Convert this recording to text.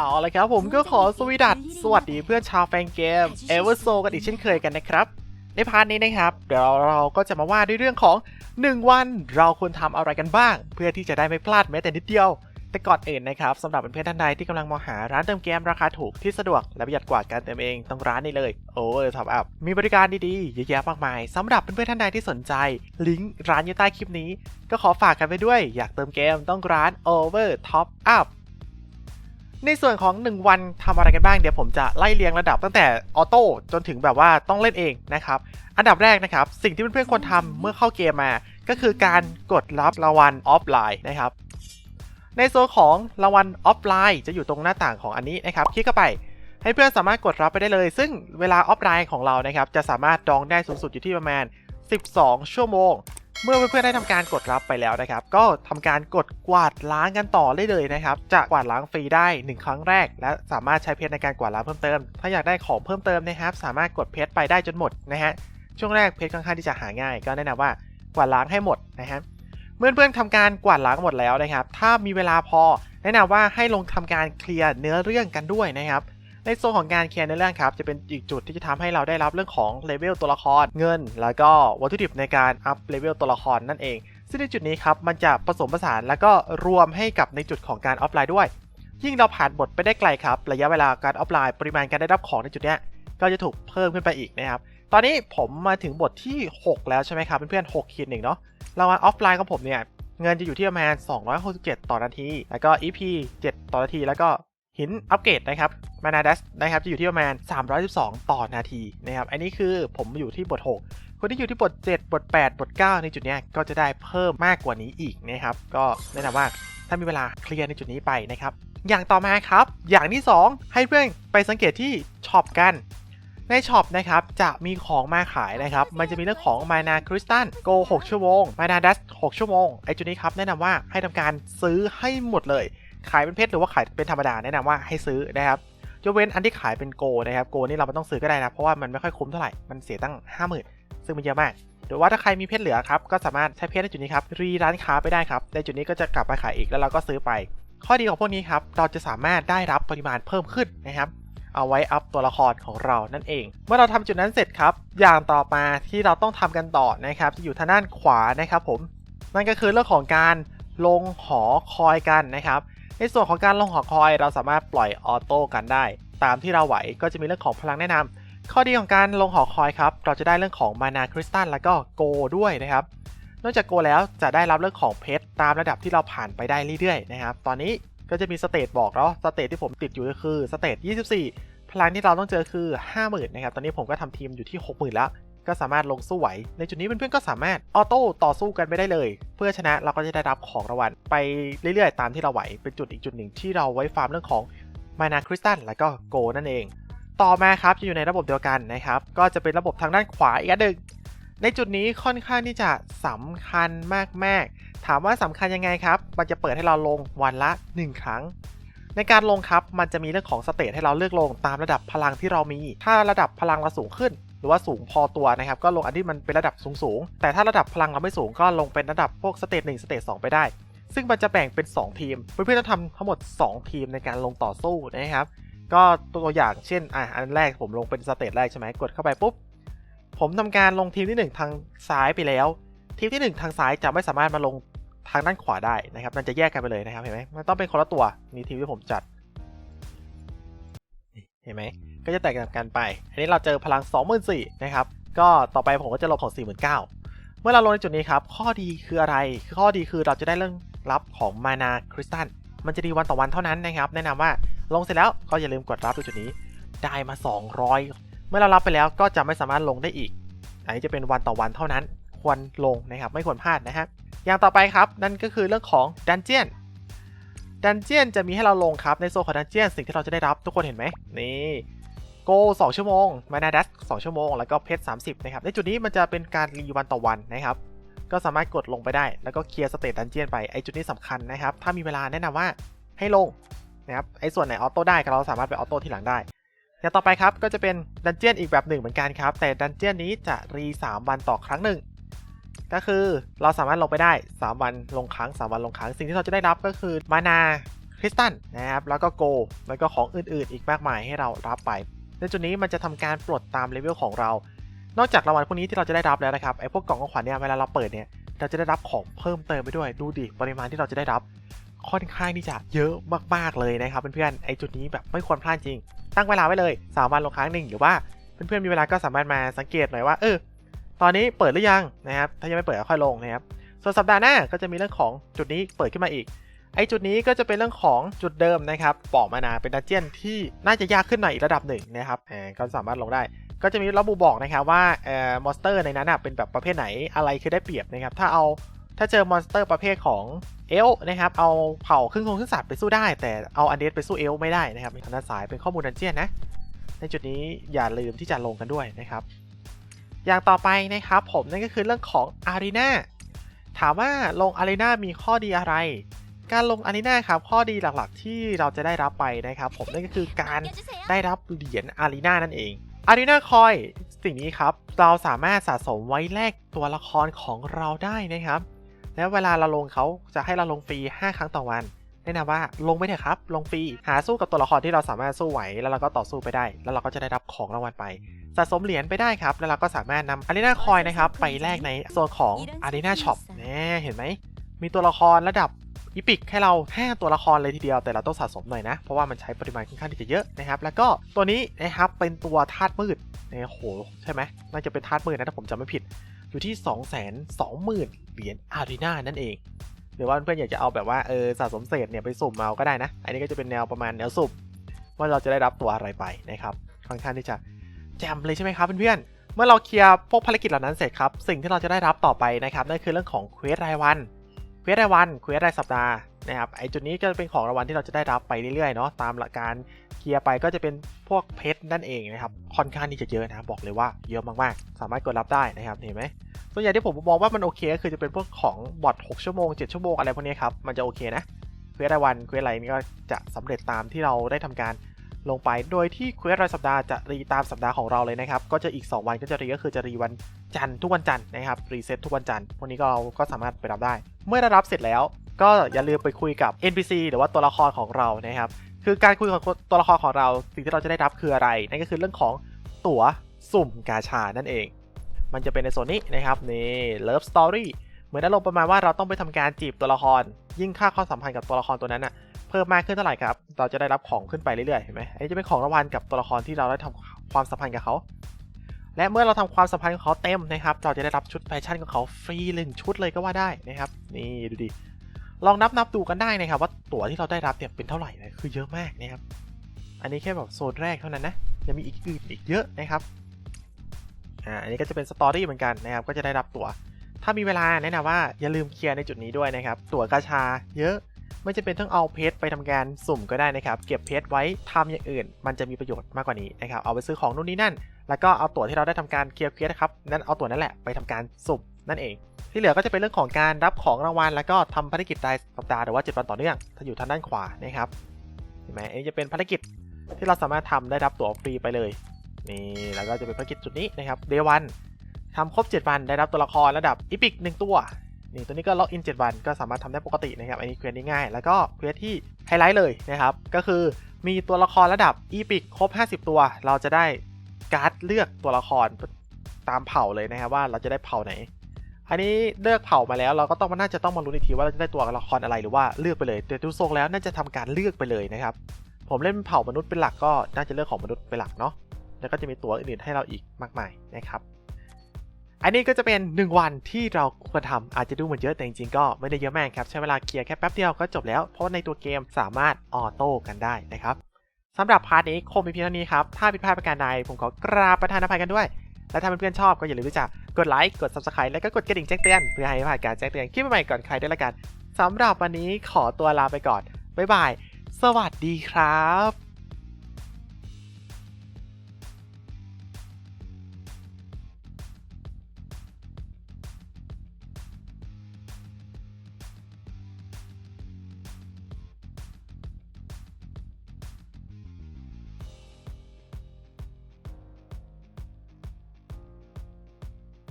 เอาละครับผมก็ขอสวีดัสสวัสดีเพื่อนชาวแฟนเกมเอเวอร์โซกันอีกเช่นเคยกันนะครับ ในพาร์ทนี้นะครับ เดี๋ยวเราก็จะมาว่าด้วยเรื่องของ 1 วันเราควรทำอะไรกันบ้าง เพื่อที่จะได้ไม่พลาดแม้แต่นิดเดียว แต่ก่อนอื่นนะครับสำหรับเพื่อนท่านใดที่กำลังมองหาร้านเติมเกมราคาถูกที่สะดวกและประหยัดกว่าการเติมเองต้องร้านนี้เลยโอเวอร์ท็อปอัพมีบริการดีๆเยอะแยะมากมายสำหรับเพื่อนๆท่านใดที่สนใจ ลิงก์ร้านอยู่ใต้คลิปนี้ ก็ขอฝากกันไปด้วย อยากเติมเกมต้องร้าน Over Top Up ในส่วนของ 1 วันทำอะไรกันบ้างเดี๋ยวผมจะไล่เรียงระดับตั้งแต่ออโต้จนถึงแบบว่าต้องเล่นเองนะครับ อันดับแรกนะครับ สิ่งที่เพื่อนๆควรทำเมื่อเข้าเกมมา ก็คือการกดรับรางวัลออฟไลน์นะครับ ในโซนของรางวัลออฟไลน์จะอยู่ตรงหน้าต่างของอันนี้นะครับ คลิกเข้าไป ให้เพื่อนสามารถกดรับไปได้เลย ซึ่งเวลาออฟไลน์ของเรานะครับจะสามารถดองได้สูงสุดอยู่ที่ประมาณ 12 ชั่วโมง เมื่อเพื่อนๆได้ทำการกดรับไปแล้วนะครับ ก็ทำการกดกวาดล้างกันต่อได้เลยนะครับ จะกวาดล้างฟรีได้ 1 ครั้งแรก และสามารถใช้เพชรในการกวาดล้างเพิ่มเติม ถ้าอยากได้ของเพิ่มเติมนะครับ สามารถกดเพชรไปได้จนหมดนะฮะ ช่วงแรกเพชรค่อนข้างที่จะหาง่าย ก็แนะนำว่ากวาดล้างให้หมดนะฮะ เมื่อเพื่อนๆทำการกวาดล้างหมดแล้วนะครับ ถ้ามีเวลาพอ แนะนำว่าให้ลงทำการเคลียร์เนื้อเรื่องกันด้วยนะครับ ในโซนของการเคียร์เนื้อเรื่องครับจะเป็นอีกจุดที่จะทำให้เราได้รับเรื่องของเลเวลตัวละครเงิน แล้วก็วัตถุดิบในการอัพเลเวลตัวละครนั่นเอง ซึ่งในจุดนี้ครับมันจะผสมผสานแล้วก็รวมให้กับในจุดของการออฟไลน์ด้วย ยิ่งเราผ่านบทไปได้ไกลครับระยะเวลาการออฟไลน์ปริมาณการได้รับของในจุดนี้ก็จะถูกเพิ่มขึ้นไปอีกนะครับตอนนี้ผมมาถึงบทที่ 6 แล้วใช่ไหมครับเพื่อนๆ6ขีดหนึ่งเนาะรางวัลออฟไลน์ของผมเนี่ยเงินจะอยู่ที่ประมาณ 267 ต่อนาที แล้วก็ EP 7 ต่อนาที แล้วก็ หินอัปเกรดนะครับมานาดัสนะครับจะอยู่ที่ประมาณ 312 ต่อนาทีนะครับอันนี้คือผมอยู่ที่บท 6 คนที่อยู่ที่บท 7 บท 8 บท 9 ในจุดนี้ก็จะได้เพิ่มมากกว่านี้อีกนะครับก็แนะนำว่าถ้ามีเวลาเคลียร์ในจุดนี้ไปนะครับอย่างต่อมาครับ อย่างที่ 2 ให้เพื่อนไปสังเกตที่ช็อปกัน ในช็อปนะครับจะมีของมาขายนะครับ มันจะมีเรื่องของมานาคริสตัลโก6ชั่วโมงมานาดัส6ชั่วโมงไอจุดนี้ครับแนะนำว่าให้ทำการซื้อให้หมดเลย ขายเป็นเพชรหรือว่าขายเป็นธรรมดาแนะนำว่าให้ซื้อนะครับยกเว้นอันที่ขายเป็นโกนะครับโกนี่เราไม่ต้องซื้อก็ได้นะเพราะว่ามันไม่ค่อยคุ้มเท่าไหร่มันเสียตั้ง 50,000 ซึ่งมันเยอะมากหรือว่าถ้าใครมีเพชรเหลือครับก็สามารถใช้เพชรในจุดนี้ครับรีร้านค้าไปได้ครับในจุดนี้ก็จะกลับมาขายอีกแล้วเราก็ซื้อไป ข้อดีของพวกนี้ครับเราจะสามารถได้รับปริมาณเพิ่มขึ้นนะครับเอาไว้อัพตัวละครของเรานั่นเอง เมื่อเราทำจุดนั้นเสร็จครับ อย่างต่อมาที่เราต้องทำกันต่อนะครับจะอยู่ทางด้านขวานะครับผม นั่นก็คือเรื่องของการลงหอคอยกันนะครับ ในส่วนของการลงหอคอยเราสามารถปล่อยออโต้กันได้ ตามที่เราไหวก็จะมีเรื่องของพลังแนะนำข้อดีของการลงหอคอยครับ เราจะได้เรื่องของมานาคริสตัลแล้วก็โกด้วยนะครับ นอกจากโกแล้วจะได้รับเรื่องของเพชรตามระดับที่เราผ่านไปได้เรื่อยๆนะครับ ตอนนี้ก็จะมีสเตตบอกแล้วสเตตที่ผมติดอยู่ก็คือสเตต24 พลังที่เราต้องเจอคือ 50,000นะครับ ตอนนี้ผมก็ทำทีมอยู่ที่ 60,000 แล้ว ก็สามารถลงสู้ไหว ในจุดนี้เพื่อนๆก็สามารถออโต้ต่อสู้กันไปได้เลย เพื่อชนะเราก็จะได้รับของรางวัลไปเรื่อยๆ ตามที่เราไหว เป็นจุดอีกจุดหนึ่งที่เราไว้ฟาร์มเรื่องของมานาคริสตัลและก็โกนั่นเอง ต่อมาครับจะอยู่ในระบบเดียวกันนะครับ ก็จะเป็นระบบทางด้านขวาอีกอันหนึ่งในจุดนี้ค่อนข้างที่จะสำคัญมากๆ ถามว่าสำคัญยังไงครับ มันจะเปิดให้เราลงวันละ 1 ครั้ง ในการลงครับ มันจะมีเรื่องของสเตทให้เราเลือกลงตามระดับพลังที่เรามี ถ้าระดับพลังเราสูงขึ้น หรือว่าสูงพอตัวนะครับก็ลงอันที่มันเป็นระดับสูงๆแต่ถ้าระดับพลังเราไม่สูงก็ลงเป็นระดับพวกสเตท1สเตท2ไปได้ ซึ่งมันจะแบ่งเป็น 2 ทีม เพื่อนๆต้องทำทั้งหมด 2 ทีมในการลงต่อสู้นะครับก็ตัวอย่างเช่นอะอันแรกผมลงเป็นสเตทแรกใช่ไหมกดเข้าไปปุ๊บผมทำการลงทีมที่ 1 ทางซ้ายไปแล้ว ทีมที่ 1 ทางซ้ายจะไม่สามารถมาลงทางด้านขวาได้นะครับมันจะแยกกันไปเลยนะครับเห็นไหมมันต้องเป็นคนละตัวนี่ทีมที่ผมจัดเห็นไหม ก็จะแตกต่างกันไป อันนี้เราเจอพลัง 24,000นะครับ ก็ต่อไปผมก็จะลงของ 49,000 เมื่อเราลงในจุดนี้ครับ ข้อดีคืออะไร คือข้อดีคือเราจะได้เรื่องรับของมานาคริสตัล มันจะดีวันต่อวันเท่านั้นนะครับ แนะนำว่าลงเสร็จแล้วก็อย่าลืมกดรับตรงจุดนี้ ได้มา 200 เมื่อเรารับไปแล้วก็จะไม่สามารถลงได้อีก อันนี้จะเป็นวันต่อวันเท่านั้น ควรลงนะครับ ไม่ควรพลาดนะฮะ อย่างต่อไปครับ นั่นก็คือเรื่องของดันเจียนดันเจียนจะมีให้เราลงครับ ในโซนของดันเจียนสิ่งที่เราจะได้รับทุกคนเห็นไหมนี่ โก2ชั่วโมงมานาดัส2ชั่วโมง แล้วก็เพชร30 นะครับ ในจุดนี้มันจะเป็นการรีวันต่อวันนะครับ ก็สามารถกดลงไปได้ แล้วก็เคลียร์สเตตดันเจียนไป ไอจุดนี้สำคัญนะครับ ถ้ามีเวลาแนะนำว่าให้ลงนะครับ ไอส่วนไหนออโต้ได้ก็เราสามารถไปออโต้ที่หลังได้อย่างต่อไปครับ ก็จะเป็นดันเจียนอีกแบบหนึ่งเหมือนกันครับ แต่ดันเจียนนี้จะรี3วันต่อครั้งหนึ่ง ก็คือเราสามารถลงไปได้ 3 วันลงครั้ง 3 วันลงครั้ง สิ่งที่เราจะได้รับก็คือมานาคริสตัลนะครับ แล้วก็โก แล้วก็ของอื่นๆ อีกมากมายให้เรารับไป ในจุดนี้มันจะทำการปลดตามเลเวลของเรา นอกจากรางวัลพวกนี้ที่เราจะได้รับแล้วนะครับไอ้พวกกล่องของขวัญเนี่ยเวลาเราเปิดเนี่ยเราจะได้รับของเพิ่มเติมไปด้วยดูดิปริมาณที่เราจะได้รับ ค่อนข้างที่จะเยอะมากๆเลยนะครับเพื่อนๆไอ้จุดนี้แบบไม่ควรพลาดจริง ตั้งเวลาไว้เลยสามวันลงครั้งหนึ่งหรือว่าเพื่อนๆมีเวลาก็สามารถมาสังเกตหน่อยว่าเออตอนนี้เปิดหรือยังนะครับถ้ายังไม่เปิดก็ค่อยลงนะครับส่วนสัปดาห์หน้าก็จะมีเรื่องของจุดนี้เปิดขึ้นมาอีก ไอจุดนี้ก็จะเป็นเรื่องของจุดเดิมนะครับปอกมานาเป็นดันเจียนที่น่าจะยากขึ้นหน่อยอีกระดับหนึ่งนะครับอ่าก็สามารถลงได้ ก็จะมีระบุบอกนะครับว่าเอ่อมอนสเตอร์ในนั้นนะเป็นแบบประเภทไหนอะไรคือได้เปรียบนะครับถ้าเอาถ้าเจอมอนสเตอร์ประเภทของเอลนะครับเอาเผ่าครึ่งคงครึ่งสัตว์ไปสู้ได้ แต่เอาอันเดสไปสู้เอลไม่ได้นะครับมีทางด้านซ้ายเป็นข้อมูลดันเจียนนะในจุดนี้อย่าลืมที่จะลงกันด้วยนะครับอย่างต่อไปนะครับผมนั่นก็คือเรื่องของอารีนาถามว่าลงอารีนามีข้อดีอะไร การลงอารีนาครับ ข้อดีหลักๆที่เราจะได้รับไปนะครับ ผมนั่นก็คือการได้รับเหรียญอารีนานั่นเองอารีนาคอยสิ่งนี้ครับ เราสามารถสะสมไว้แลกตัวละครของเราได้นะครับ แล้วเวลาเราลงเขาจะให้เราลงฟรี 5 ครั้งต่อวันแนะนำว่าลงไปเถอะครับ ลงฟรี หาสู้กับตัวละครที่เราสามารถสู้ไหว แล้วเราก็ต่อสู้ไปได้ แล้วเราก็จะได้รับของรางวัลไป สะสมเหรียญไปได้ครับ แล้วเราก็สามารถนำอารีนาคอยนะครับ ไปแลกในโซนของอารีนาช็อปแน่เห็นไหม มีตัวละครระดับ อีพิกให้เรา 5 ตัวละครเลยทีเดียวแต่เราต้องสะสมหน่อยนะ เพราะว่ามันใช้ปริมาณค่อนข้างที่จะเยอะนะครับ แล้วก็ตัวนี้นะครับเป็นตัวธาตุมืดนี่ยโหใช่ไหมน่าจะเป็นธาตุมืดนะถ้าผมจำไม่ผิดอยู่ที่ 2 2 0 0 0 0เหรียญอารีนานั่นเองหรือว่าเพื่อนอยากจะเอาแบบว่าเออสะสมเศษเนี่ยไปสุ่มเอาก็ได้นะ อันนี้ก็จะเป็นแนวประมาณแนวสุ่มว่าเราจะได้รับตัวอะไรไปนะครับค่อนข้างที่จะแจ่มเลยใช่ไหมครับเพื่อนๆเมื่อเราเคลียร์พวกภารกิจเหล่านั้นเสร็จครับ สิ่งที่เราจะได้รับต่อไปนะครับนั่นคือเรื่องของเควสรายวัน เควสรายวันเควสรายสัปดาห์นะครับไอจุดนี้ก็จะเป็นของรางวัลที่เราจะได้รับไปเรื่อยๆเนาะตามหลักการเคลียร์ไปก็จะเป็นพวกเพชรนั่นเองนะครับค่อนข้างที่จะเยอะนะบอกเลยว่าเยอะมากๆ สามารถกดรับได้นะครับเห็นไหมส่วนใหญ่ที่ผมมองว่ามันโอเคก็คือจะเป็นพวกของบอท6ชั่วโมง7ชั่วโมงอะไรพวกนี้ครับมันจะโอเคนะเควสรายวันเควสอะไรนี่ก็จะสำเร็จตามที่เราได้ทำการ ลงไป โดยที่เควสรายสัปดาห์จะรีตามสัปดาห์ของเราเลยนะครับ ก็จะอีก 2 วันก็จะรีก็คือจะรีวันจันทร์ทุกวันจันทร์นะครับ รีเซ็ตทุกวันจันทร์พวกนี้ก็เราก็สามารถไปรับได้ เมื่อได้รับเสร็จแล้ว ก็อย่าลืมไปคุยกับ NPC หรือว่าตัวละครของเรานะครับ คือการคุยกับตัวละครของเรา สิ่งที่เราจะได้รับคืออะไร นั่นก็คือเรื่องของตั๋วสุ่มกาชา นั่นเอง มันจะเป็นในโซนนี้นะครับ นี่ Love Story เหมือนอารมณ์ประมาณว่าเราต้องไปทำการจีบตัวละคร ยิ่งค่าความสัมพันธ์กับตัวละครตัวนั้นน่ะ เพิ่มมากขึ้นเท่าไหร่ครับ เราจะได้รับของขึ้นไปเรื่อยๆ เห็นไหมไอ้จะเป็นของรางวัลกับตัวละครที่เราได้ทำความสัมพันธ์กับเขา และเมื่อเราทำความสัมพันธ์ของเขาเต็มนะครับ เราจะได้รับชุดแฟชั่นของเขาฟรีหนึ่งชุดเลยก็ว่าได้นะครับ นี่ดูดิ ลองนับนับดูกันได้นะครับ ว่าตั๋วที่เราได้รับเนี่ยเป็นเท่าไหร่นะคือเยอะมากนะครับ อันนี้แค่แบบโซนแรกเท่านั้นนะ ยังมีอีกอื่นอีกเยอะนะครับอ่าอันนี้ก็จะเป็นสตอรี่เหมือนกันนะครับ ก็จะได้รับตั๋วถ้ามีเวลาแนะนำว่าอย่าลืมเคลียร์ในจุดนี้ด้วยนะครับ ตั๋วกาชาเยอะ ไม่จะเป็นต้องเอาเพชรไปทำการสุ่มก็ได้นะครับ เก็บเพชรไว้ทำอย่างอื่น มันจะมีประโยชน์มากกว่านี้นะครับ เอาไปซื้อของนู่นนี่นั่น แล้วก็เอาตั๋วที่เราได้ทำการเคลียร์เควสนะครับนั่นเอาตั๋วนั่นแหละไปทำการสุ่มนั่นเอง ที่เหลือก็จะเป็นเรื่องของการรับของรางวัล แล้วก็ทำภารกิจรายสัปดาห์หรือว่า7วันต่อเนื่อง ถ้าอยู่ทางด้านขวานะครับ เห็นไหมอันนี้จะเป็นภารกิจที่เราสามารถทำได้รับตั๋วฟรีไปเลย นี่แล้วก็จะเป็นภารกิจจุดนี้นะครับเดวันทำครบ 7 วันได้รับตัวละครระดับอีพิกหนึ่งตัว นี่ตัวนี้ก็ล็อกอิน7วันก็สามารถทำได้ปกตินะครับ อันนี้เควสง่ายแล้วก็เควสที่ไฮไลท์เลยนะครับ ก็คือมีตัวละครระดับอีพิกครบ 50 ตัว เราจะได้การ์ดเลือกตัวละครตามเผ่าเลยนะครับว่าเราจะได้เผ่าไหน อันนี้เลือกเผ่ามาแล้วเราก็ต้องมาน่าจะต้องมาลุ้นอีกทีว่าเราจะได้ตัวละครอะไรหรือว่าเลือกไปเลยแต่ดูทรงแล้วน่าจะทำการเลือกไปเลยนะครับ ผมเล่นเผ่ามนุษย์เป็นหลักก็น่าจะเลือกของมนุษย์เป็นหลักเนาะแล้วก็จะมีตัวอื่นๆให้เราอีกมากมายนะครับ อันนี้ก็จะเป็น 1 วันที่เราควรทำอาจจะดูเหมือนเยอะแต่จริงๆก็ไม่ได้เยอะมากครับ ใช้เวลาเคลียร์แค่แป๊บเดียวก็จบแล้ว เพราะในตัวเกมสามารถออโต้กันได้นะครับสำหรับพาร์ทนี้คงมีเพียงเท่านี้ครับ ถ้าผิดพลาดประการใดผมขอกราบประทานอภัยกันด้วย และถ้าเพื่อนๆชอบก็อย่าลืมที่จะกดไลค์กด subscribe แล้วก็กดกระดิ่งแจ้งเตือนเพื่อให้ไม่พลาดการแจ้งเตือนคลิปใหม่ๆก่อนใครด้วยละกันสำหรับวันนี้ขอตัวลาไปก่อนบ๊ายบายสวัสดีครับ